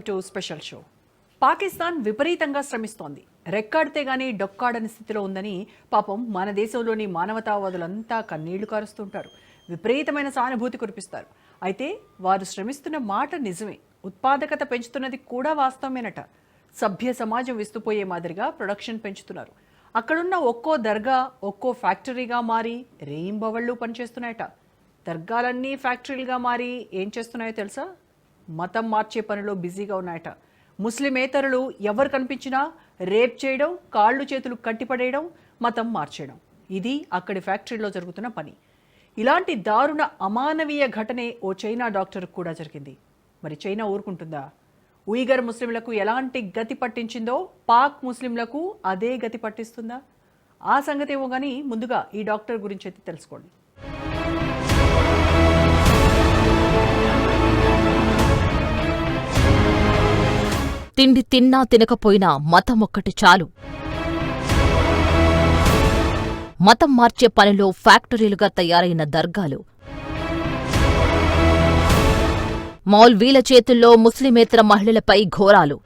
To special show Pakistan విపరీతంగా శ్రమిస్తోంది. రెక్కాడితే గానీ డొక్కాడని స్థితిలో ఉందని పాపం మన దేశంలోని మానవతావాదులంతా కన్నీళ్ళు కారుస్తుంటారు. విపరీతమైన సానుభూతి కురిపిస్తారు. అయితే వారు శ్రమిస్తున్న మాట నిజమే. ఉత్పాదకత పెంచుతున్నది కూడా వాస్తవమేనట. సభ్య సమాజం విస్తుపోయే మాదిరిగా ప్రొడక్షన్ పెంచుతున్నారు. అక్కడున్న ఒక్కో దర్గా ఒక్కో ఫ్యాక్టరీగా మారి రేయింబవళ్ళు పనిచేస్తున్నాయట. దర్గాలన్నీ ఫ్యాక్టరీలుగా మారి ఏం చేస్తున్నాయో తెలుసా? మతం మార్చే పనిలో బిజీగా ఉన్నాయట. ముస్లిమేతరులు ఎవరు కనిపించినా రేప్ చేయడం కాళ్ళు చేతులు కట్టిపడేయడం మతం మార్చేయడం. ఇది అక్కడి ఫ్యాక్టరీలో జరుగుతున్న పని. ఇలాంటి దారుణ అమానవీయ ఘటనే ఓ చైనా డాక్టర్ కూడా జరిగింది. మరి చైనా ఊరుకుంటుందా? ఉయిగర్ ముస్లింలకు ఎలాంటి గతి పట్టించిందో పాక్ ముస్లింలకు అదే గతి పట్టిస్తుందా? ఆ సంగతి ఏమో కానీ ముందుగా ఈ డాక్టర్ గురించి అయితే తెలుసుకోండి. తిండి తిన్నా తినకపోయినా మతం ఒక్కటి చాలు. మతం మార్చే పనిలో ఫ్యాక్టరీలుగా తయారైన దర్గాలు. మౌల్వీల చేతుల్లో ముస్లిమేతర మహిళలపై ఘోరాలు.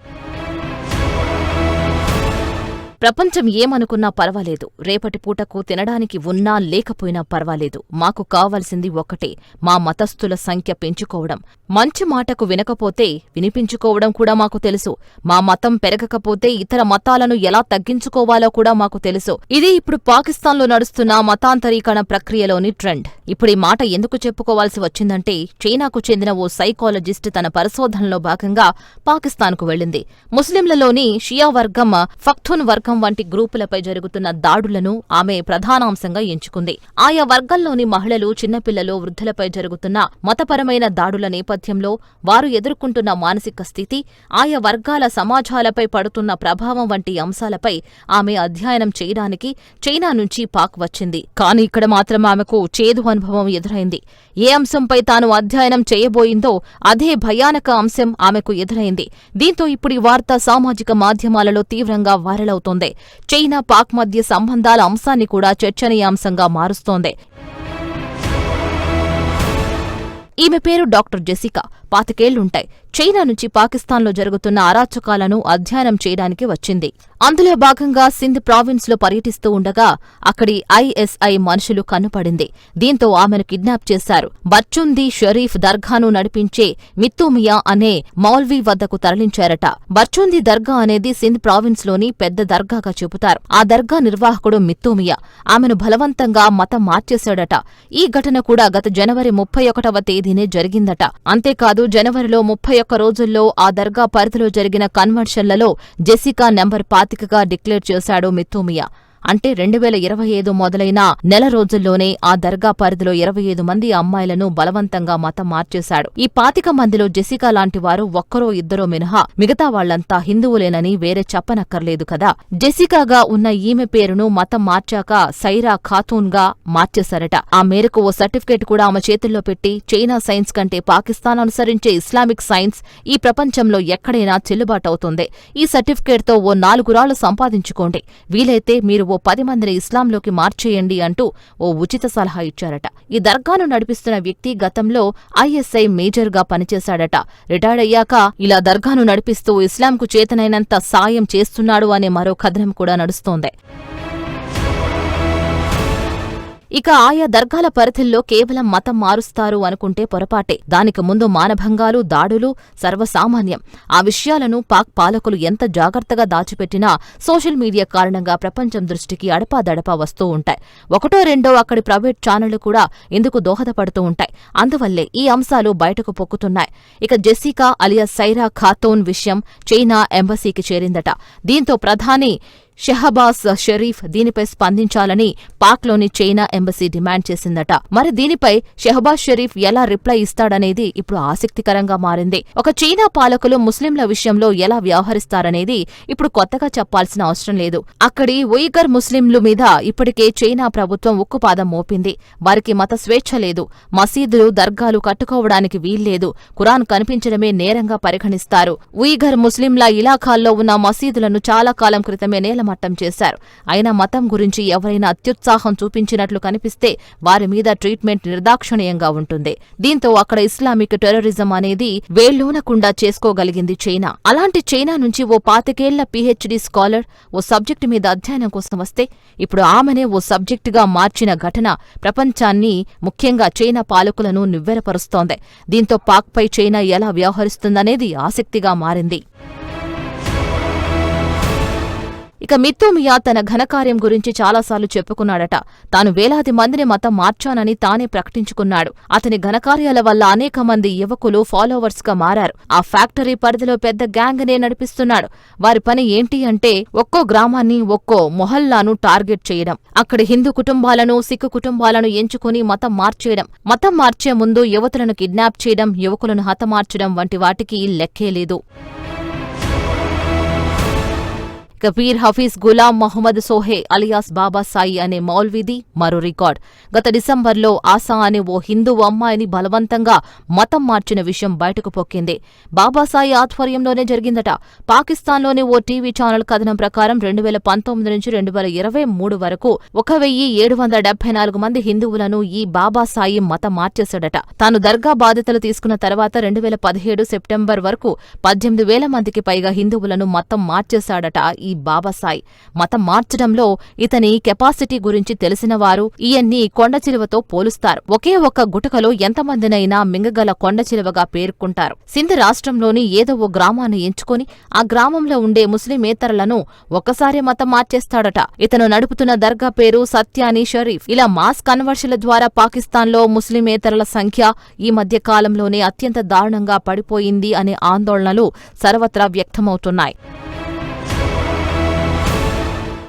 ప్రపంచం ఏమనుకున్నా పర్వాలేదు. రేపటి పూటకు తినడానికి ఉన్నా లేకపోయినా పర్వాలేదు. మాకు కావలసింది ఒక్కటే మా మతస్థుల సంఖ్య పెంచుకోవడం. మంచి మాటకు వినకపోతే వినిపించుకోవడం కూడా మాకు తెలుసు. మా మతం పెరగకపోతే ఇతర మతాలను ఎలా తగ్గించుకోవాలో కూడా మాకు తెలుసు. ఇది ఇప్పుడు పాకిస్తాన్లో నడుస్తున్న మతాంతరీకరణ ప్రక్రియలోని ట్రెండ్. ఇప్పుడు ఈ మాట ఎందుకు చెప్పుకోవాల్సి వచ్చిందంటే చైనాకు చెందిన ఓ సైకాలజిస్ట్ తన పరిశోధనలో భాగంగా పాకిస్తాన్కు వెళ్ళింది. ముస్లింలలోని షియా వర్గం ఫక్థున్ వర్గం వంటి గ్రూపులపై జరుగుతున్న దాడులను ఆమె ప్రధానాంశంగా ఎంచుకుంది. ఆయా వర్గాల్లోని మహిళలు చిన్నపిల్లలు వృద్ధులపై జరుగుతున్న మతపరమైన దాడుల నేపథ్యంలో వారు ఎదుర్కొంటున్న మానసిక స్థితి ఆయా వర్గాల సమాజాలపై పడుతున్న ప్రభావం వంటి అంశాలపై ఆమె అధ్యయనం చేయడానికి చైనా నుంచి పాక్ వచ్చింది. కానీ ఇక్కడ మాత్రం ఆమెకు చేదు అనుభవం ఎదురైంది. ఏ అంశంపై తాను అధ్యయనం చేయబోయిందో అదే భయానక అంశం ఆమెకు ఎదురైంది. దీంతో ఇప్పుడు ఈ వార్త సామాజిక మాధ్యమాలలో తీవ్రంగా వైరల్ అవుతోంది. చైనా పాక్ మధ్య సంబంధాల అంశాన్ని కూడా చర్చనీయాంశంగా మారుస్తోంది. ఈమె పేరు డాక్టర్ జెసికా పాతికేళ్ళుంటాయి. చైనా నుంచి పాకిస్తాన్లో జరుగుతున్న అరాచకాలను అధ్యయనం చేయడానికి వచ్చింది. అందులో భాగంగా సింధ్ ప్రావిన్స్లో పర్యటిస్తూ ఉండగా అక్కడి ఐఎస్ఐ మనుషులు కన్నుపడింది దీంతో ఆమెను కిడ్నాప్ చేశారు. బర్చుంది షరీఫ్ దర్గాను నడిపించే మిత్తూమియా అనే మౌల్వీ వద్దకు తరలించారట. బర్చుంది దర్గా అనేది సింధ్ ప్రావిన్స్లోని పెద్ద దర్గాగా చెబుతారు ఆ దర్గా నిర్వాహకుడు మిత్తూమియా. ఆమెను బలవంతంగా మతం మార్చేశాడట. ఈ ఘటన కూడా గత జనవరి ముప్పై ఒకటవ తేదీనే జరిగిందట. అంతేకాదు జనవరిలో ముప్పై ఒక్క రోజుల్లో ఆ దర్గా పరిధిలో జరిగిన కన్వర్షన్లలో జెసికా నెంబర్ పాతికగా డిక్లేర్ చేశాడు మిత్తూమియా అంటే రెండు వేల ఇరవై ఐదు మొదలైన నెల రోజుల్లోనే ఆ దర్గా పరిధిలో ఇరవై ఐదు మంది అమ్మాయిలను బలవంతంగా మతం మార్చేశాడు. ఈ పాతిక మందిలో జెసికా లాంటి వారు ఒక్కరో ఇద్దరో మినహా మిగతా వాళ్ళంతా హిందువులేనని వేరే చెప్పనక్కర్లేదు కదా. జెసికాగా ఉన్న ఈమె పేరును మతం మార్చాక సైరా ఖాతూన్గా మార్చేశారట. ఆ మేరకు ఓ సర్టిఫికేట్ కూడా ఆమె చేతుల్లో పెట్టి చైనా సైన్స్ కంటే పాకిస్తాన్ అనుసరించే ఇస్లామిక్ సైన్స్ ఈ ప్రపంచంలో ఎక్కడైనా చెల్లుబాటవుతుంది. ఈ సర్టిఫికేట్తో ఓ నాలుగురాళ్ళు సంపాదించుకోండి. వీలైతే మీరు ఓ పది మందిని ఇస్లాంలోకి మార్చేయండి అంటూ ఓ ఉచిత సలహా ఇచ్చారట. ఈ దర్గాను నడిపిస్తున్న వ్యక్తి గతంలో ఐఎస్ఐ మేజర్గా పనిచేశాడట. రిటైర్డ్ అయ్యాక ఇలా దర్గాను నడిపిస్తూ ఇస్లాంకు చేతనైనంత సాయం చేస్తున్నాడు అనే మరో కథనం కూడా నడుస్తోంది. ఇక ఆయా దర్గాల పరిధిల్లో కేవలం మతం మారుస్తారు అనుకుంటే పొరపాటే. దానికి ముందు మానభంగాలు దాడులు సర్వసామాన్యం. ఆ విషయాలను పాక్ పాలకులు ఎంత జాగ్రత్తగా దాచిపెట్టినా సోషల్ మీడియా కారణంగా ప్రపంచం దృష్టికి అడపాదడపా వస్తూ ఉంటాయి. ఒకటో రెండో అక్కడి ప్రైవేట్ ఛానళ్ళు కూడా ఇందుకు దోహదపడుతూ ఉంటాయి. అందువల్లే ఈ అంశాలు బయటకు పొక్కుతున్నాయి. ఇక జెసికా అలియా సైరా ఖాతోన్ విషయం చైనా ఎంబసీకి చేరిందట. దీంతో ప్రధాని షెహబాజ్ షరీఫ్ దీనిపై స్పందించాలని పాక్లోని చైనా ఎంబసీ డిమాండ్ చేసిందట. మరి దీనిపై షెహబాజ్ షరీఫ్ ఎలా రిప్లై ఇస్తాడనేది ఇప్పుడు ఆసక్తికరంగా మారింది. ఒక చైనా పాలకులు ముస్లింల విషయంలో ఎలా వ్యవహరిస్తారనేది ఇప్పుడు కొత్తగా చెప్పాల్సిన అవసరం లేదు. అక్కడి ఉయిగర్ ముస్లింలు మీద ఇప్పటికే చైనా ప్రభుత్వం ఉక్కుపాదం మోపింది. వారికి మత స్వేచ్ఛ లేదు. మసీదులు దర్గాలు కట్టుకోవడానికి వీల్లేదు. ఖురాన్ కనిపించడమే నేరంగా పరిగణిస్తారు. ఉయిగర్ ముస్లింల ఇలాఖాల్లో ఉన్న మసీదులను చాలా కాలం క్రితమే నేల అట్టం చేశారు. అయినా మతం గురించి ఎవరైనా అత్యుత్సాహం చూపించినట్లు కనిపిస్తే వారి మీద ట్రీట్మెంట్ నిర్దాక్షిణ్యంగా ఉంటుంది. దీంతో అక్కడ ఇస్లామిక్ టెర్రరిజం అనేది వేళ్ళూనకుండా చేసుకోగలిగింది చైనా. అలాంటి చైనా నుంచి ఓ పాతికేళ్ళ పీహెచ్డీ స్కాలర్ ఓ సబ్జెక్టు మీద అధ్యయనం కోసం వస్తే ఇప్పుడు ఆమెనే ఓ సబ్జెక్టుగా మార్చిన ఘటన ప్రపంచాన్ని ముఖ్యంగా చైనా పాలకులను నివ్వెరపరుస్తోంది. దీంతో పాక్పై చైనా ఎలా వ్యవహరిస్తుందనేది ఆసక్తిగా మారింది. ఇక మిత్తోమియా తన ఘనకార్యం గురించి చాలాసార్లు చెప్పుకున్నాడట. తాను వేలాది మందిని మతం మార్చానని తానే ప్రకటించుకున్నాడు. అతని ఘనకార్యాల వల్ల అనేక మంది యువకులు ఫాలోవర్స్గా మారారు. ఆ ఫ్యాక్టరీ పరిధిలో పెద్ద గ్యాంగ్ నే నడిపిస్తున్నాడు. వారి పని ఏంటి అంటే ఒక్కో గ్రామాన్ని ఒక్కో మొహల్లాను టార్గెట్ చేయడం. అక్కడి హిందూ కుటుంబాలను సిక్కు కుటుంబాలను ఎంచుకుని మతం మార్చేయడం. మతం మార్చే ముందు యువతులను కిడ్నాప్ చేయడం యువకులను హతమార్చడం వంటి వాటికి లెక్కే లేదు. ఇక పీర్ హఫీజ్ గులాం మహమ్మద్ సోహే అలియాస్ బాబా సాయి అనే మౌల్వీది మరో రికార్డ్. గత డిసెంబర్లో ఆసా అనే ఓ హిందూ అమ్మాయిని బలవంతంగా మతం మార్చిన విషయం బయటకు పొక్కింది. బాబాసాయి ఆధ్వర్యంలోనే జరిగిందట. పాకిస్తాన్లోని ఓ టీవీ ఛానల్ కథనం ప్రకారం రెండు వేల పంతొమ్మిది నుంచి రెండు వేల ఇరవై మూడు వరకు ఒక వెయ్యి ఏడు వందల డెబ్బై నాలుగు మంది హిందువులను ఈ బాబాసాయి మతం మార్చేశాడట. తాను దర్గా బాధ్యతలు తీసుకున్న తర్వాత రెండు వేల పదిహేడు సెప్టెంబర్ వరకు పద్దెనిమిది వేల మందికి పైగా హిందువులను మతం మార్చేశాడట ఈ బాబాసాయి మతం మార్చడంలో ఇతని కెపాసిటీ గురించి తెలిసినవారు ఈయన్ని కొండచిలువతో పోలుస్తారు. ఒకే ఒక్క గుటకలో ఎంతమందినైనా మింగగల కొండచిలువగా పేర్కొంటారు. సింధ్ రాష్ట్రంలోని ఏదో ఓ గ్రామాన్ని ఎంచుకొని ఆ గ్రామంలో ఉండే ముస్లిమేతరులను ఒక్కసారి మతం మార్చేస్తాడట. ఇతను నడుపుతున్న దర్గా పేరు సత్యాని షరీఫ్. ఇలా మాస్ కన్వర్షన్ల ద్వారా పాకిస్తాన్లో ముస్లిమేతరుల సంఖ్య ఈ మధ్య కాలంలోనే అత్యంత దారుణంగా పడిపోయింది అనే ఆందోళనలు సర్వత్రా వ్యక్తమవుతున్నాయి.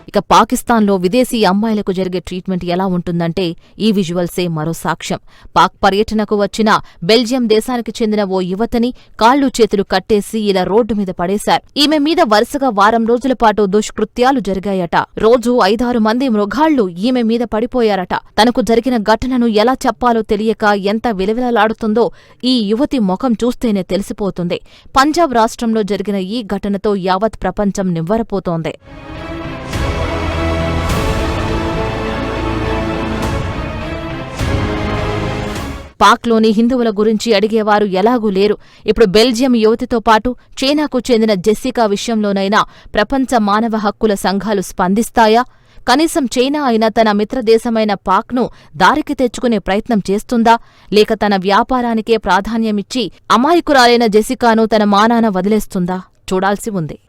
ఇక పాకిస్తాన్లో విదేశీ అమ్మాయిలకు జరిగే ట్రీట్మెంట్ ఎలా ఉంటుందంటే ఈ విజువల్సే మరో సాక్ష్యం. పాక్ పర్యటనకు వచ్చిన బెల్జియం దేశానికి చెందిన ఓ యువతని కాళ్ళు చేతులు కట్టేసి ఇలా రోడ్డు మీద పడేశారు. ఈమె మీద వరుసగా వారం రోజుల పాటు దుష్కృత్యాలు జరిగాయట. రోజు ఐదారు మంది మృగాళ్ళు ఈమె మీద పడిపోయారట. తనకు జరిగిన ఘటనను ఎలా చెప్పాలో తెలియక ఎంత విలవిలలాడుతుందో ఈ యువతి ముఖం చూస్తేనే తెలిసిపోతుంది. పంజాబ్ రాష్ట్రంలో జరిగిన ఈ ఘటనతో యావత్ ప్రపంచం నివ్వరపోతోంది. పాక్లోని హిందువుల గురించి అడిగేవారు ఎలాగూ లేరు. ఇప్పుడు బెల్జియం యువతితో పాటు చైనాకు చెందిన జెస్సికా విషయంలోనైనా ప్రపంచ మానవ హక్కుల సంఘాలు స్పందిస్తాయా? కనీసం చైనా అయినా తన మిత్రదేశమైన పాక్ను దారికి తెచ్చుకునే ప్రయత్నం చేస్తుందా? లేక తన వ్యాపారానికే ప్రాధాన్యమిచ్చి అమాయకురాలైన జెసికాను తన మానాన వదిలేస్తుందా? చూడాల్సి ఉంది.